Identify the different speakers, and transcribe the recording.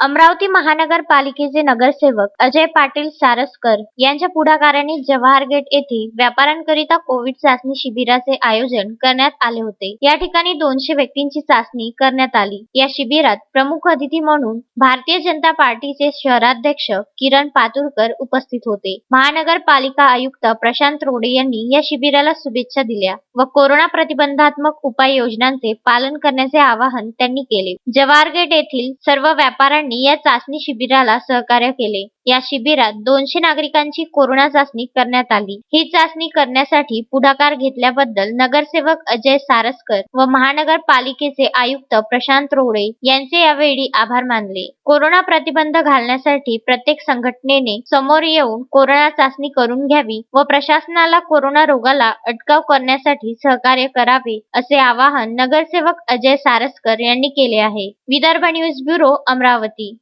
Speaker 1: अमरावती महानगरपालिकेचे नगरसेवक अजय पाटील सारसकर यांच्या पुढाकाराने जवाहर गेट येथे व्यापाऱ्यांकरिता कोविड चाचणी शिबिराचे आयोजन करण्यात आले होते. या ठिकाणी दोनशे व्यक्तींची चाचणी करण्यात आली. या शिबिरात प्रमुख अतिथी म्हणून भारतीय जनता पार्टीचे शहराध्यक्ष किरण पातुरकर उपस्थित होते. महानगरपालिका आयुक्त प्रशांत रोडे यांनी या शिबिराला शुभेच्छा दिल्या व कोरोना प्रतिबंधात्मक उपाययोजनांचे पालन करण्याचे आवाहन त्यांनी केले. जवाहर गेट येथील सर्व व्यापाऱ्यांनी या चाचणी शिबिराला सहकार्य केले. या शिबिरात दोनशे नागरिकांची कोरोना चाचणी करण्यात आली. ही चाचणी करण्यासाठी पुढाकार घेतल्याबद्दल नगरसेवक अजय सारसकर व महानगरपालिकेचे आयुक्त प्रशांत रोडे यांचे यावेळी आभार मानले. कोरोना प्रतिबंध घालण्यासाठी प्रत्येक संघटनेने समोर येऊन कोरोना चाचणी करून घ्यावी व प्रशासनाला कोरोना रोगाला अटकाव करण्यासाठी सहकार्य करावे असे आवाहन नगरसेवक अजय सारसकर यांनी केले आहे. Vidarbha news bureau Amravati. Party